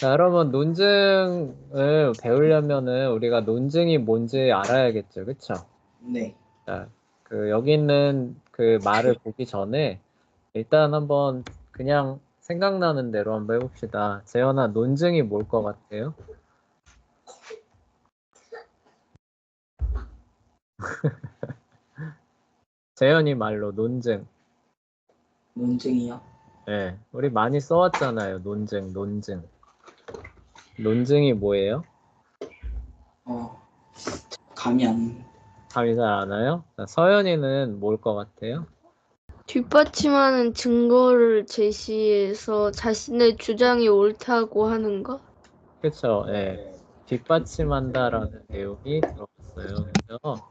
자, 여러분 논증을 배우려면은 우리가 논증이 뭔지 알아야겠죠, 그쵸? 네. 자, 그 여기 있는 그 말을 보기 전에 일단 한번 그냥 생각나는 대로 한번 해봅시다. 재현아, 논증이 뭘 것 같아요? 재현이 말로 논증. 논증이요. 네, 우리 많이 써왔잖아요. 논증, 논증. 논증이 뭐예요? 어, 감이 안. 감이 잘 안 와요? 자, 서연이는 뭘 것 같아요? 뒷받침하는 증거를 제시해서 자신의 주장이 옳다고 하는 것. 그쵸, 예. 뒷받침한다라는 내용이 들어갔어요. 그래서,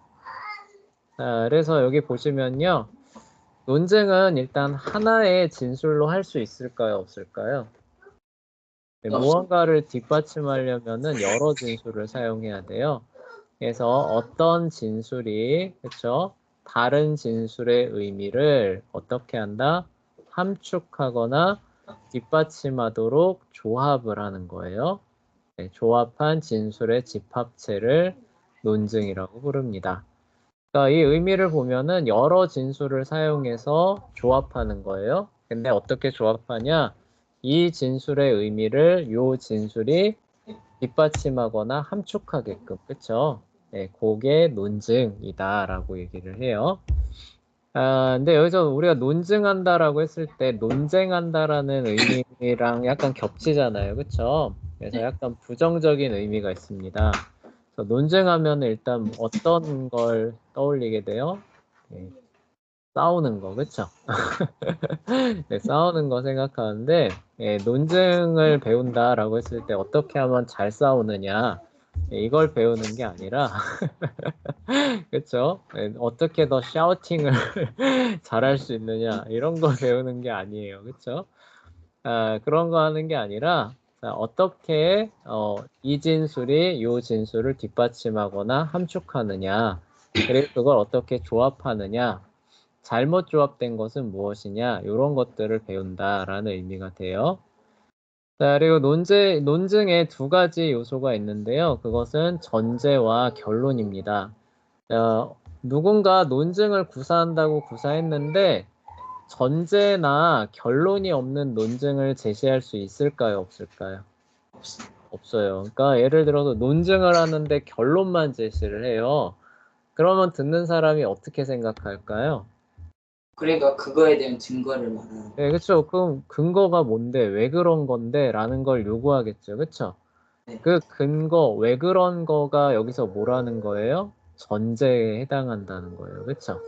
자, 그래서 여기 보시면요. 논쟁은 일단 하나의 진술로 할 수 있을까요? 없을까요? 네, 없습니다. 무언가를 뒷받침하려면은 여러 진술을 사용해야 돼요. 그래서 어떤 진술이, 그쵸? 다른 진술의 의미를 어떻게 한다? 함축하거나 뒷받침하도록 조합을 하는 거예요. 네, 조합한 진술의 집합체를 논증이라고 부릅니다. 그러니까 이 의미를 보면은 여러 진술을 사용해서 조합하는 거예요. 근데 어떻게 조합하냐? 이 진술의 의미를 요 진술이 뒷받침하거나 함축하게끔, 그쵸? 네, 그게 논증이다라고 얘기를 해요. 아, 근데 여기서 우리가 논증한다라고 했을 때 논쟁한다라는 의미랑 약간 겹치잖아요. 그쵸? 그래서 약간 부정적인 의미가 있습니다. 논쟁하면 일단 어떤 걸 떠올리게 돼요? 네, 싸우는 거, 그쵸? 네, 싸우는 거 생각하는데, 예, 논증을 배운다라고 했을 때 어떻게 하면 잘 싸우느냐, 예, 이걸 배우는 게 아니라, 그쵸? 예, 어떻게 더 샤우팅을 잘할 수 있느냐, 이런 거 배우는 게 아니에요. 그쵸? 아, 그런 거 하는 게 아니라, 자, 어떻게 어, 이 진술이 요 진술을 뒷받침하거나 함축하느냐, 그리고 그걸 어떻게 조합하느냐, 잘못 조합된 것은 무엇이냐, 이런 것들을 배운다라는 의미가 돼요. 자, 그리고 논제, 논증에 두 가지 요소가 있는데요. 그것은 전제와 결론입니다. 어, 누군가 논증을 구사한다고 구사했는데, 전제나 결론이 없는 논증을 제시할 수 있을까요? 없을까요? 없어요. 그러니까 예를 들어서 논증을 하는데 결론만 제시를 해요. 그러면 듣는 사람이 어떻게 생각할까요? 그러니까 그거에 대한 증거를 말하는. 네, 그렇죠. 그럼 근거가 뭔데, 왜 그런 건데, 라는 걸 요구하겠죠. 그렇죠? 네. 그 근거, 왜 그런 거가 여기서 뭐라는 거예요? 전제에 해당한다는 거예요. 그렇죠?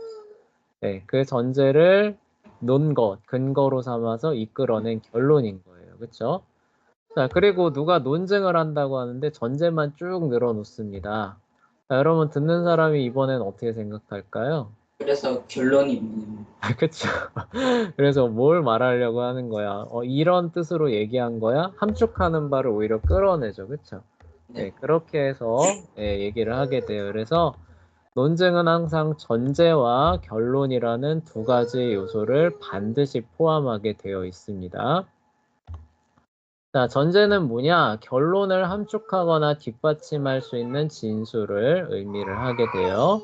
네, 그 전제를 논 것, 근거로 삼아서 이끌어낸 결론인 거예요. 그렇죠? 자, 그리고 누가 논증을 한다고 하는데 전제만 쭉 늘어놓습니다. 자, 여러분 듣는 사람이 이번엔 어떻게 생각할까요? 그래서 결론이 뭐냐면 그쵸. 그래서 뭘 말하려고 하는 거야? 어, 이런 뜻으로 얘기한 거야? 함축하는 바를 오히려 끌어내죠. 그쵸? 네, 네. 그렇게 해서 예, 얘기를 하게 돼요. 그래서 논증은 항상 전제와 결론이라는 두 가지 요소를 반드시 포함하게 되어 있습니다. 자, 전제는 뭐냐? 결론을 함축하거나 뒷받침할 수 있는 진술을 의미를 하게 돼요.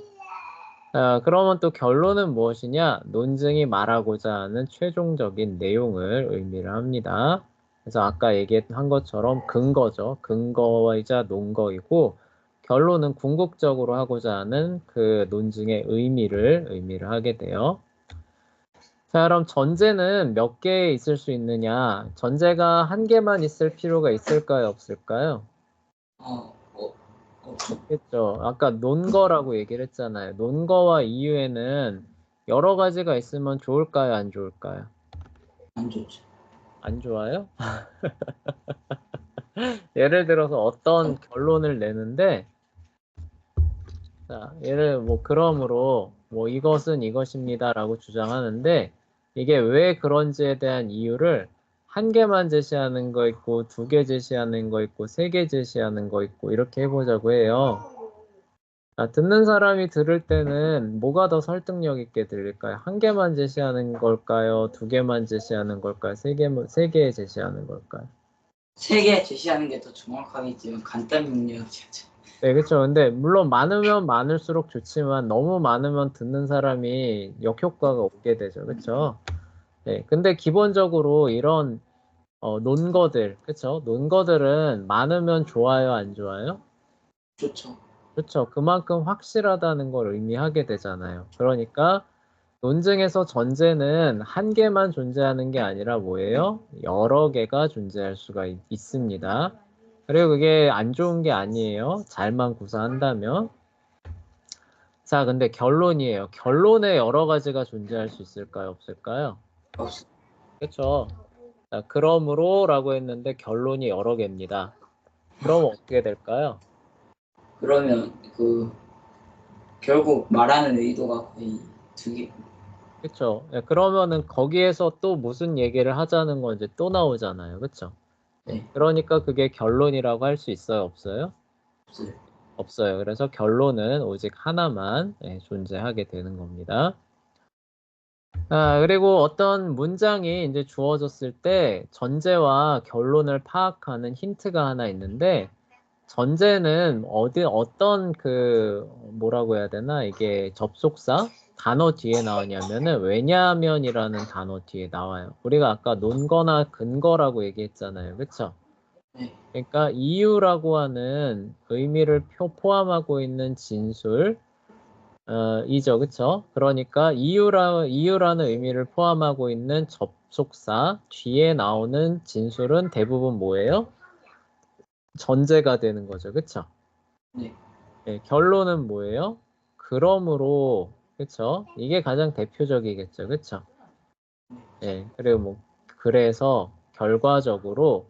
자, 그러면 또 결론은 무엇이냐? 논증이 말하고자 하는 최종적인 내용을 의미를 합니다. 그래서 아까 얘기한 것처럼 근거죠. 근거이자 논거이고 결론은 궁극적으로 하고자 하는 그 논증의 의미를 의미를 하게 돼요. 자, 그럼 전제는 몇 개 있을 수 있느냐? 전제가 한 개만 있을 필요가 있을까요? 없을까요? 어, 어. 있겠죠. 아까 논거라고 얘기를 했잖아요. 논거와 이유에는 여러 가지가 있으면 좋을까요? 안 좋을까요? 안 좋죠. 안 좋아요? 예를 들어서 어떤 결론을 내는데, 자, 예를 뭐 그러므로 뭐 이것은 이것입니다라고 주장하는데 이게 왜 그런지에 대한 이유를 한 개만 제시하는 거 있고 두 개 제시하는 거 있고 세 개 제시하는 거 있고 이렇게 해보자고 해요. 자, 듣는 사람이 들을 때는 뭐가 더 설득력 있게 들릴까요? 한 개만 제시하는 걸까요? 두 개만 제시하는 걸까요? 세 개, 세 개 제시하는 걸까요? 세 개 제시하는 게 더 정확하겠지만 간단 진짜. 네, 그렇죠. 근데 물론 많으면 많을수록 좋지만 너무 많으면 듣는 사람이 역효과가 오게 되죠. 그렇죠? 네, 근데 기본적으로 이런 어, 논거들, 그렇죠? 논거들은 많으면 좋아요, 안 좋아요? 좋죠. 그렇죠. 그만큼 확실하다는 걸 의미하게 되잖아요. 그러니까 논증에서 전제는 한 개만 존재하는 게 아니라 뭐예요? 여러 개가 존재할 수가 있, 있습니다. 그리고 그게 안 좋은 게 아니에요. 잘만 구사한다면. 자, 근데 결론이에요. 결론에 여러 가지가 존재할 수 있을까요? 없을까요? 없. 그렇죠. 자, 그러므로라고 했는데 결론이 여러 개입니다. 그럼 어떻게 될까요? 그러면 그 결국 말하는 의도가 거의 두 개. 그렇죠. 그러면은 거기에서 또 무슨 얘기를 하자는 건 이제 또 나오잖아요. 그렇죠? 네. 그러니까 그게 결론이라고 할 수 있어요, 없어요? 없어요. 없어요. 그래서 결론은 오직 하나만 예, 존재하게 되는 겁니다. 아, 그리고 어떤 문장이 이제 주어졌을 때 전제와 결론을 파악하는 힌트가 하나 있는데 전제는 어디 어떤 그 뭐라고 해야 되나 이게 접속사 단어 뒤에 나오냐면은 왜냐하면이라는 단어 뒤에 나와요. 우리가 아까 논거나 근거라고 얘기했잖아요. 그렇죠? 네. 그러니까 이유라고 하는 의미를 표, 포함하고 있는 진술 어, 이죠, 그쵸? 그러니까 이유라, 이유라는 의미를 포함하고 있는 접속사 뒤에 나오는 진술은 대부분 뭐예요? 전제가 되는 거죠, 그쵸? 네. 예, 결론은 뭐예요? 그러므로, 그쵸? 이게 가장 대표적이겠죠, 그쵸? 예, 그리고 뭐, 그래서 결과적으로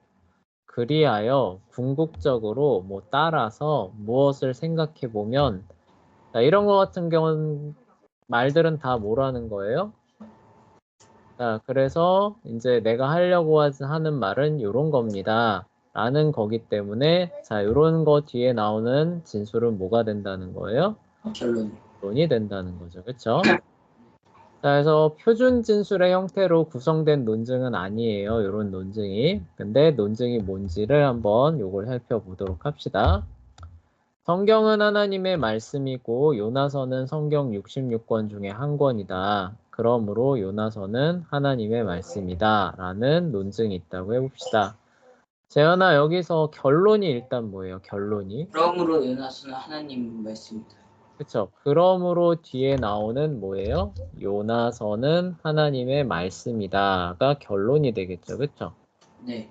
그리하여 궁극적으로 뭐 따라서 무엇을 생각해 보면 자, 이런 거 같은 경우는 말들은 다 뭐라는 거예요? 자, 그래서 이제 내가 하려고 하- 하는 말은 이런 겁니다. 라는 거기 때문에 자, 이런 거 뒤에 나오는 진술은 뭐가 된다는 거예요? 결론. 논이 된다는 거죠. 그렇죠? 자, 그래서 표준 진술의 형태로 구성된 논증은 아니에요. 이런 논증이. 근데 논증이 뭔지를 한번 요걸 살펴보도록 합시다. 성경은 하나님의 말씀이고 요나서는 성경 66권 중에 한 권이다. 그러므로 요나서는 하나님의 말씀이다. 라는 논증이 있다고 해봅시다. 재현아, 여기서 결론이 일단 뭐예요? 결론이. 그러므로 요나스는 하나님 말씀이다. 그쵸. 그러므로 뒤에 나오는 뭐예요? 요나서는 하나님의 말씀이다가 결론이 되겠죠. 그쵸? 네.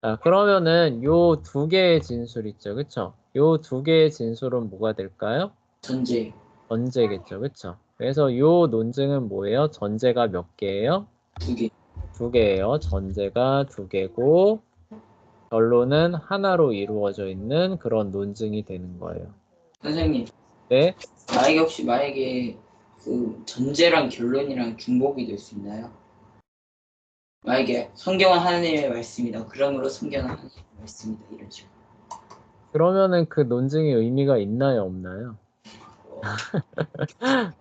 자, 그러면은 요 두 개의 진술 있죠. 그쵸? 요 두 개의 진술은 뭐가 될까요? 전제 전제겠죠. 그쵸? 그래서 요 논증은 뭐예요? 전제가 몇 개예요? 두 개. 두 개예요. 전제가 두 개고 결론은 하나로 이루어져 있는 그런 논증이 되는 거예요. 선생님, 네? 만약에 혹시 만약에 그 전제랑 결론이랑 중복이 될 수 있나요? 만약에 성경은 하나님의 말씀이다. 그러므로 성경은 하나님의 말씀이다. 이런 식으로. 그러면은 그 논증이 의미가 있나요, 없나요?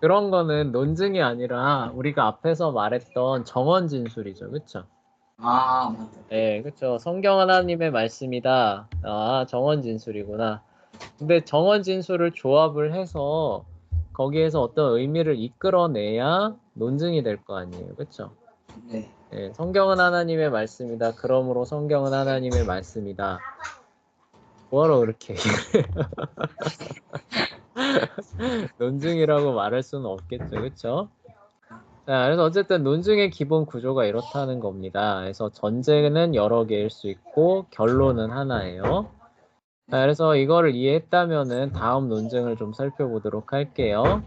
그런 거는 논증이 아니라 우리가 앞에서 말했던 정원 진술이죠. 그쵸? 아. 네, 그쵸. 성경 하나님의 말씀이다. 아, 정원 진술이구나. 근데 정원 진술을 조합을 해서 거기에서 어떤 의미를 이끌어내야 논증이 될 거 아니에요. 그쵸? 네. 네, 성경은 하나님의 말씀이다. 그러므로 성경은 하나님의 말씀이다. 뭐하러 그렇게 논증이라고 말할 수는 없겠죠, 그렇죠? 자, 그래서 어쨌든 논증의 기본 구조가 이렇다는 겁니다. 그래서 전제는 여러 개일 수 있고 결론은 하나예요. 자, 그래서 이거를 이해했다면은 다음 논증을 좀 살펴보도록 할게요.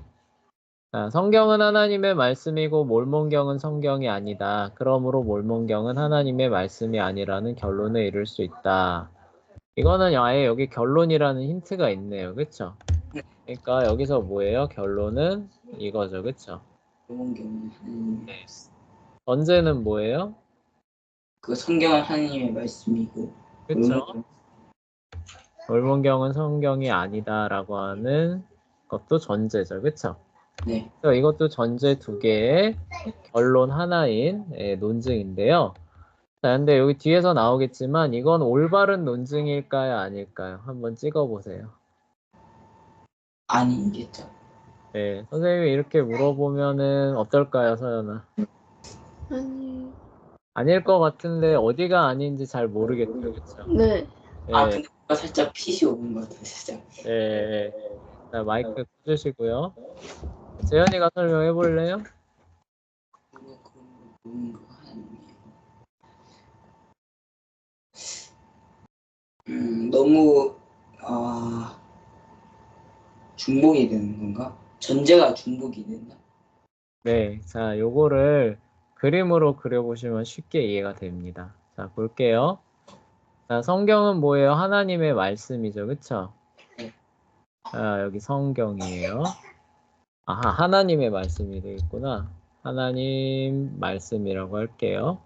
자, 성경은 하나님의 말씀이고 몰몬경은 성경이 아니다. 그러므로 몰몬경은 하나님의 말씀이 아니라는 결론에 이를 수 있다. 이거는 아예 여기 결론이라는 힌트가 있네요. 그쵸? 그러니까 여기서 뭐예요? 결론은 이거죠. 그쵸? 경우는 하나님. 전제는 뭐예요? 그 성경은 하나님의 말씀이고. 그쵸? 몰몬경은 성경이 아니다라고 하는 것도 전제죠. 그쵸? 네. 그래서 이것도 전제 두 개의 결론 하나인 예, 논증인데요. 자, 근데 여기 뒤에서 나오겠지만 이건 올바른 논증일까요? 아닐까요? 한번 찍어보세요. 아니겠죠. 네, 선생님이 이렇게 물어보면은 어떨까요, 서연아? 아니, 아닐 것 같은데 어디가 아닌지 잘 모르겠죠, 그렇죠? 네. 아 근데 뭔가 살짝 핏이 오는 것 같아요. 살짝. 예, 예. 자, 마이크 켜주시고요. 재현이가 설명해 볼래요? 뭔가 그런 거 보는 거 하나님이에요. 음 너무 아 중복이 되는 건가? 전제가 중복이 된다. 네, 자, 요거를 그림으로 그려보시면 쉽게 이해가 됩니다. 자, 볼게요. 자, 성경은 뭐예요? 하나님의 말씀이죠, 그쵸? 네. 자, 여기 성경이에요. 아하, 하나님의 말씀이 되겠구나. 하나님 말씀이라고 할게요.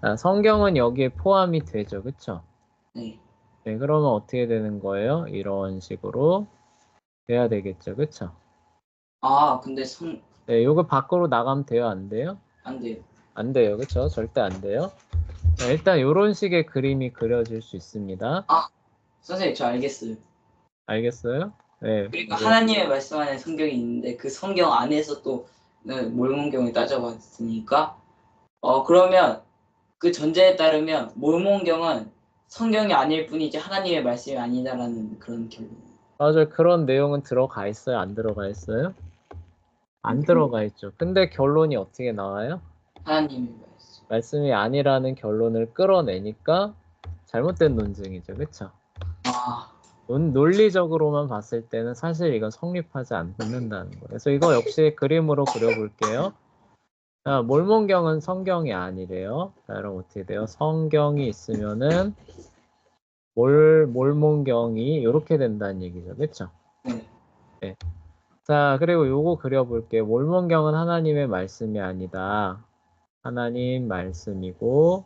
자, 성경은 여기에 포함이 되죠, 그쵸? 네. 네, 그러면 어떻게 되는 거예요? 이런 식으로 돼야 되겠죠, 그쵸? 아 근데 성 네, 요거 밖으로 나가면 돼요, 안 돼요? 안 돼요. 안 돼요, 그쵸? 절대 안 돼요. 자, 일단 이런 식의 그림이 그려질 수 있습니다. 선생님 저 알겠어요. 알겠어요? 네. 그러니까 이제- 하나님의 말씀하는 성경이 있는데 그 성경 안에서 또 네, 몰몬경을 따져봤으니까 어 그러면 그 전제에 따르면 몰몬경은 성경이 아닐 뿐이지 하나님의 말씀이 아니다라는 그런 결론. 맞아요. 그런 내용은 들어가 있어요? 안 들어가 있어요? 안 들어가 있죠. 근데 결론이 어떻게 나와요? 하나님의 말씀. 말씀이 아니라는 결론을 끌어내니까 잘못된 논증이죠. 그쵸? 아 논, 논리적으로만 봤을 때는 사실 이건 성립하지 않는다는 거예요. 그래서 이거 역시 그림으로 그려볼게요. 자, 몰몬경은 성경이 아니래요. 자, 그럼 어떻게 돼요? 성경이 있으면은 몰, 몰몬경이 이렇게 된다는 얘기죠. 그쵸? 네. 자, 그리고 요거 그려볼게요. 몰몬경은 하나님의 말씀이 아니다. 하나님 말씀이고,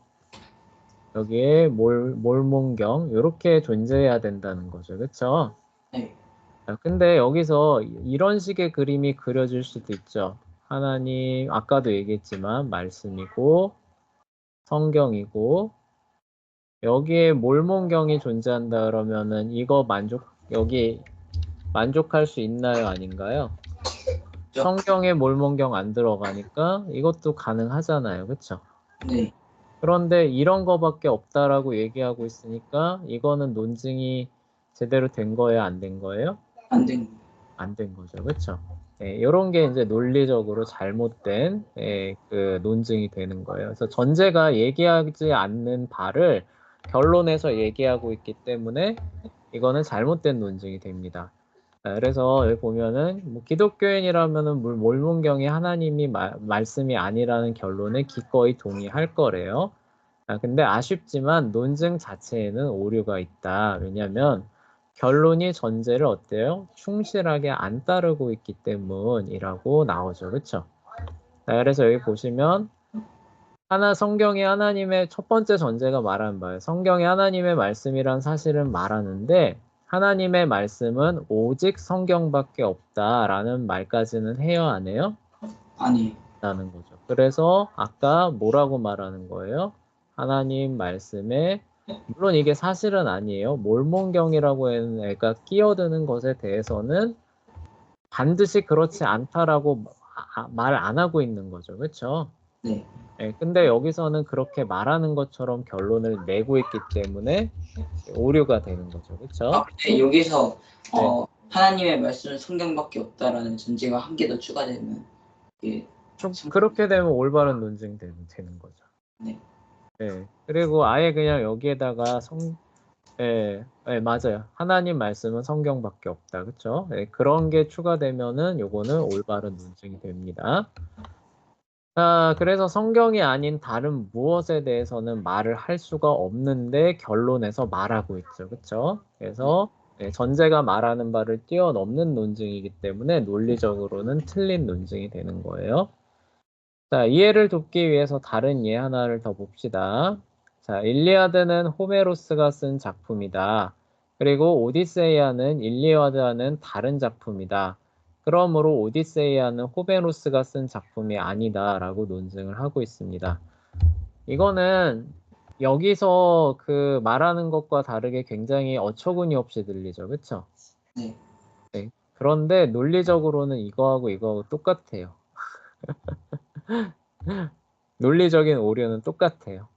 여기에 몰, 몰몬경, 이렇게 존재해야 된다는 거죠. 그쵸? 네. 자, 근데 여기서 이런 식의 그림이 그려질 수도 있죠. 하나님, 아까도 얘기했지만, 말씀이고, 성경이고, 여기에 몰몬경이 존재한다 그러면은 이거 만족, 여기 만족할 수 있나요? 아닌가요? 그렇죠. 성경에 몰몬경 안 들어가니까 이것도 가능하잖아요. 그쵸? 네. 그런데 이런 거밖에 없다라고 얘기하고 있으니까 이거는 논증이 제대로 된 거예요? 안 된 거예요? 안 된. 안 된 거죠. 그쵸? 예, 이런 게 이제 논리적으로 잘못된 예, 그 논증이 되는 거예요. 그래서 전제가 얘기하지 않는 바를 결론에서 얘기하고 있기 때문에 이거는 잘못된 논증이 됩니다. 자, 그래서 여기 보면은 뭐 기독교인이라면은 물- 몰몬경이 하나님이 마- 말씀이 아니라는 결론에 기꺼이 동의할 거래요. 아, 근데 아쉽지만 논증 자체에는 오류가 있다. 왜냐하면 결론이 전제를 어때요? 충실하게 안 따르고 있기 때문이라고 나오죠. 자, 그래서 여기 보시면 하나 성경이 하나님의 첫 번째 전제가 말하는 바예요. 성경이 하나님의 말씀이란 사실은 말하는데 하나님의 말씀은 오직 성경밖에 없다라는 말까지는 해요, 안 해요? 아니. 라는 거죠. 그래서 아까 뭐라고 말하는 거예요? 하나님 말씀에 물론 이게 사실은 아니에요. 몰몬경이라고 하는 애가 끼어드는 것에 대해서는 반드시 그렇지 않다라고 말 안 하고 있는 거죠. 그렇죠? 네. 네, 근데 여기서는 그렇게 말하는 것처럼 결론을 내고 있기 때문에 오류가 되는 거죠. 그렇죠? 아, 근데 여기서 네. 어, 하나님의 말씀은 성경밖에 없다라는 전제가 한 개 더 추가되면 이게 좀 그렇게 되면 올바른 논쟁 되는, 되는 거죠. 네. 네. 그리고 아예 그냥 여기에다가 성, 예, 예, 맞아요. 하나님 말씀은 성경밖에 없다. 그쵸? 예, 그런 게 추가되면은 요거는 올바른 논증이 됩니다. 자, 그래서 성경이 아닌 다른 무엇에 대해서는 말을 할 수가 없는데 결론에서 말하고 있죠. 그쵸? 그래서 예, 전제가 말하는 바를 뛰어넘는 논증이기 때문에 논리적으로는 틀린 논증이 되는 거예요. 자, 이해를 돕기 위해서 다른 예 하나를 더 봅시다. 자, 일리아드는 호메로스가 쓴 작품이다. 그리고 오디세이아는 일리아드와는 다른 작품이다. 그러므로 오디세이아는 호메로스가 쓴 작품이 아니다라고 논증을 하고 있습니다. 이거는 여기서 그 말하는 것과 다르게 굉장히 어처구니 없이 들리죠. 그쵸? 네. 네. 그런데 논리적으로는 이거하고 이거하고 똑같아요. 논리적인 오류는 똑같아요.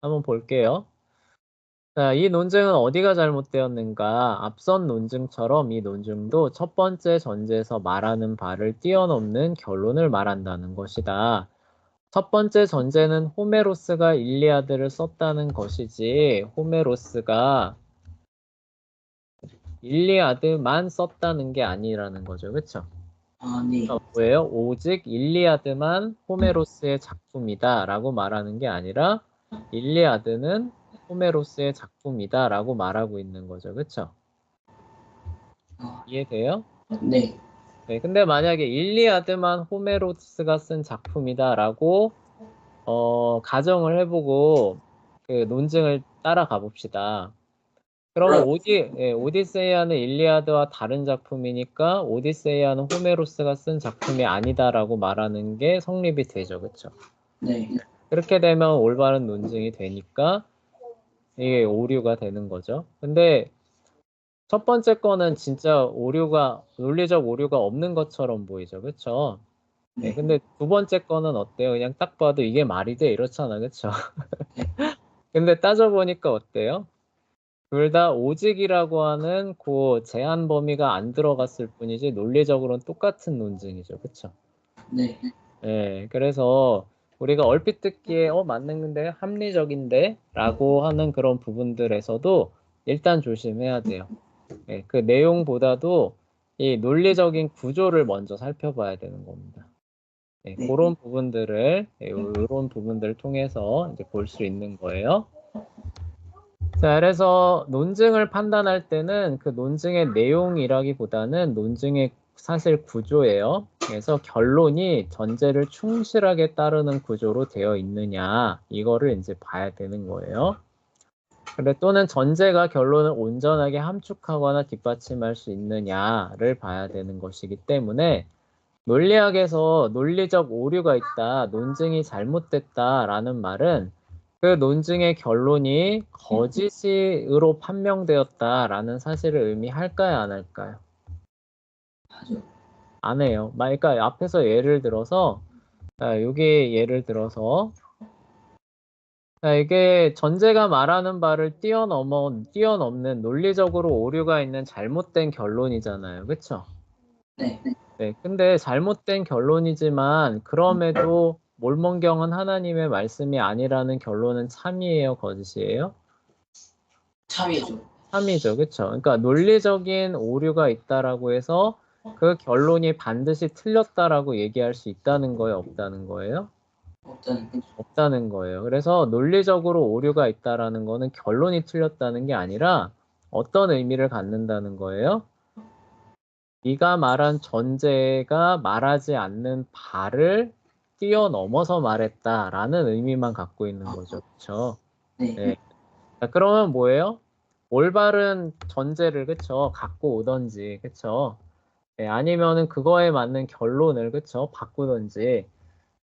한번 볼게요. 자, 이 논증은 어디가 잘못되었는가? 앞선 논증처럼 이 논증도 첫 번째 전제에서 말하는 바를 뛰어넘는 결론을 말한다는 것이다. 첫 번째 전제는 호메로스가 일리아드를 썼다는 것이지, 호메로스가 일리아드만 썼다는 게 아니라는 거죠. 그쵸? 아, 네. 어, 뭐예요? 오직 일리아드만 호메로스의 작품이다 라고 말하는 게 아니라 일리아드는 호메로스의 작품이다 라고 말하고 있는 거죠. 어, 이해돼요? 네. 네, 근데 만약에 일리아드만 호메로스가 쓴 작품이다 라고 어, 가정을 해보고 그 논증을 따라가 봅시다. 그러면 그럼- 오디, 예, 오디세이아는 일리아드와 다른 작품이니까 오디세이아는 호메로스가 쓴 작품이 아니다라고 말하는 게 성립이 되죠. 그쵸? 네. 그렇게 되면 올바른 논증이 되니까 이게 오류가 되는 거죠. 근데 첫 번째 거는 진짜 오류가 논리적 오류가 없는 것처럼 보이죠. 그렇죠? 네, 네. 근데 두 번째 거는 어때요? 그냥 딱 봐도 이게 말이 돼 이렇잖아. 그렇죠? 근데 따져 보니까 어때요? 둘 다 오직이라고 하는 그 제한 범위가 안 들어갔을 뿐이지 논리적으로는 똑같은 논증이죠. 그렇죠? 네. 예, 그래서 우리가 얼핏 듣기에 어 맞는데 합리적인데 라고 하는 그런 부분들에서도 일단 조심해야 돼요. 예, 그 내용보다도 이 논리적인 구조를 먼저 살펴봐야 되는 겁니다. 예, 네. 그런 부분들을 예, 이런 부분들을 통해서 이제 볼 수 있는 거예요. 자, 그래서 논증을 판단할 때는 그 논증의 내용이라기보다는 논증의 사실 구조예요. 그래서 결론이 전제를 충실하게 따르는 구조로 되어 있느냐, 이거를 이제 봐야 되는 거예요. 근데 또는 전제가 결론을 온전하게 함축하거나 뒷받침할 수 있느냐를 봐야 되는 것이기 때문에 논리학에서 논리적 오류가 있다, 논증이 잘못됐다라는 말은 그 논증의 결론이 거짓으로 판명되었다라는 사실을 의미할까요, 안 할까요? 하죠. 안 해요. 마- 그러니까 앞에서 예를 들어서 아, 여기 예를 들어서 자, 이게 전제가 말하는 바를 뛰어넘어 뛰어넘는 논리적으로 오류가 있는 잘못된 결론이잖아요. 그렇죠? 네. 네. 근데 잘못된 결론이지만 그럼에도 몰몬경은 하나님의 말씀이 아니라는 결론은 참이에요, 거짓이에요? 참이죠. 참이죠. 그렇죠? 그러니까 논리적인 오류가 있다라고 해서 그 결론이 반드시 틀렸다라고 얘기할 수 있다는 거예요, 없다는 거예요? 없다는 거죠. 없다는 거예요. 그래서 논리적으로 오류가 있다라는 거는 결론이 틀렸다는 게 아니라 어떤 의미를 갖는다는 거예요? 네가 말한 전제가 말하지 않는 바를 뛰어넘어서 말했다라는 의미만 갖고 있는 거죠. 그렇죠? 네. 네. 자, 그러면 뭐예요? 올바른 전제를 그쵸 갖고 오던지 그쵸 예, 아니면은 그거에 맞는 결론을 그쵸 바꾸던지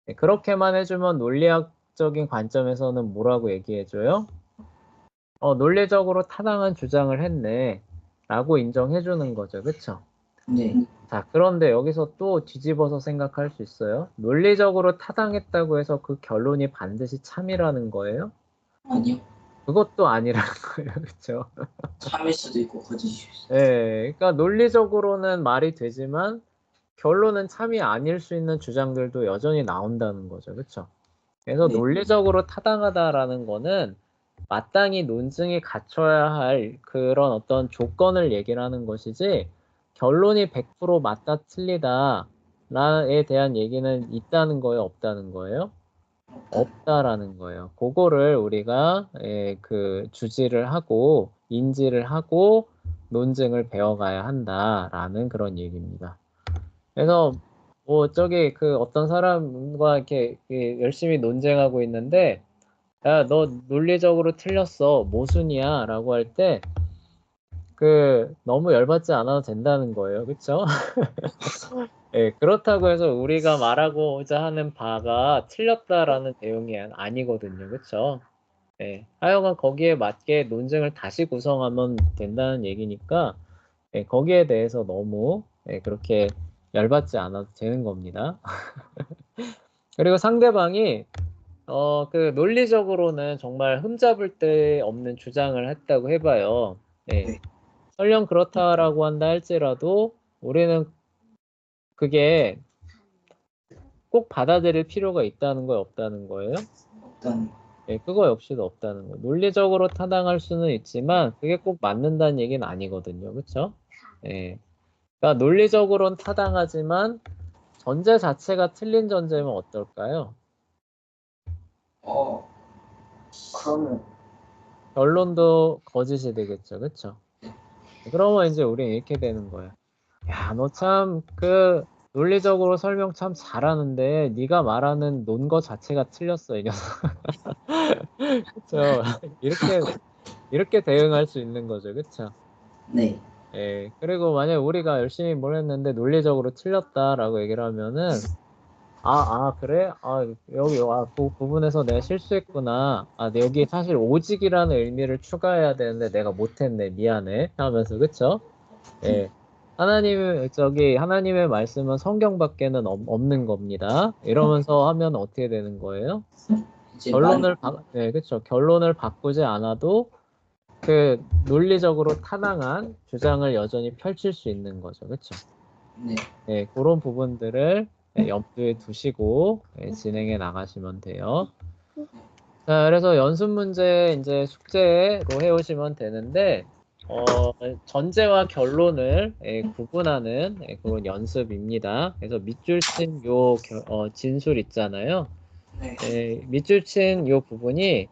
예, 그렇게만 해주면 논리학적인 관점에서는 뭐라고 얘기해줘요? 어, 논리적으로 타당한 주장을 했네 라고 인정해주는 거죠 그쵸 네. 자 그런데 여기서 또 뒤집어서 생각할 수 있어요 논리적으로 타당했다고 해서 그 결론이 반드시 참이라는 거예요? 아니요. 그것도 아니라는 거예요 그쵸 참일 수도 있고 거짓일 수도. 예, 그러니까 논리적으로는 말이 되지만 결론은 참이 아닐 수 있는 주장들도 여전히 나온다는 거죠. 그렇죠? 그래서 네. 논리적으로 타당하다라는 거는 마땅히 논증이 갖춰야 할 그런 어떤 조건을 얘기를 하는 것이지 결론이 100% 맞다 틀리다에 대한 얘기는 있다는 거예요, 없다는 거예요? 없다라는 거예요. 그거를 우리가 예, 그 주지를 하고 인지를 하고 논증을 배워가야 한다라는 그런 얘기입니다. 그래서 뭐 저기 그 어떤 사람과 이렇게 그 열심히 논쟁하고 있는데 야 너 논리적으로 틀렸어 모순이야라고 할 때 그 너무 열받지 않아도 된다는 거예요. 그렇죠? 예, 그렇다고 해서 우리가 말하고자 하는 바가 틀렸다라는 내용이 아니거든요. 그렇죠? 예, 하여간 거기에 맞게 논증을 다시 구성하면 된다는 얘기니까 예, 거기에 대해서 너무 예, 그렇게 열받지 않아도 되는 겁니다. 그리고 상대방이 어, 그 논리적으로는 정말 흠잡을 데 없는 주장을 했다고 해봐요. 예. 네. 설령 그렇다라고 한다 할지라도 우리는 그게 꼭 받아들일 필요가 있다는 거예요, 없다는 거예요? 어떤 예, 그거 역시도 없다는 거예요. 논리적으로 타당할 수는 있지만 그게 꼭 맞는다는 얘기는 아니거든요. 그렇죠? 예. 그러니까 논리적으로는 타당하지만 전제 자체가 틀린 전제면 어떨까요? 어 그러면 결론도 거짓이 되겠죠. 그렇죠? 그러면 이제 우리는 이렇게 되는 거예요. 야, 너 참 그 논리적으로 설명 참 잘하는데 네가 말하는 논거 자체가 틀렸어, 이 녀석. 그렇죠? 이렇게 이렇게 대응할 수 있는 거죠. 그렇죠? 네 예. 그리고 만약 우리가 열심히 뭘 했는데 논리적으로 틀렸다라고 얘기를 하면은 아, 아, 그래? 아, 여기, 아, 그 부분에서 내가 실수했구나. 아, 네, 여기 사실 오직이라는 의미를 추가해야 되는데 내가 못했네. 미안해. 하면서, 그쵸? 예. 하나님, 저기, 하나님의 말씀은 성경밖에는 없- 없는 겁니다. 이러면서 하면 어떻게 되는 거예요? 결론을, 바, 네, 그쵸. 결론을 바꾸지 않아도 그 논리적으로 타당한 주장을 여전히 펼칠 수 있는 거죠. 그쵸? 만- 네 네, 그런 부분들을 네, 염두에 두시고 네, 진행해 나가시면 돼요. 자, 그래서 연습 문제 이제 숙제로 해 오시면 되는데, 어, 전제와 결론을 예, 구분하는 예, 그런 연습입니다. 그래서 밑줄 친요 어, 진술 있잖아요. 네. 예, 밑줄 친 요 부분이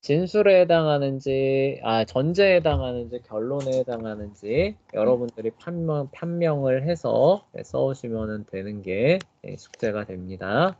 진술에 해당하는지, 아, 전제에 해당하는지, 결론에 해당하는지 여러분들이 판명, 판명을 해서 네, 써오시면 되는 게 네, 숙제가 됩니다.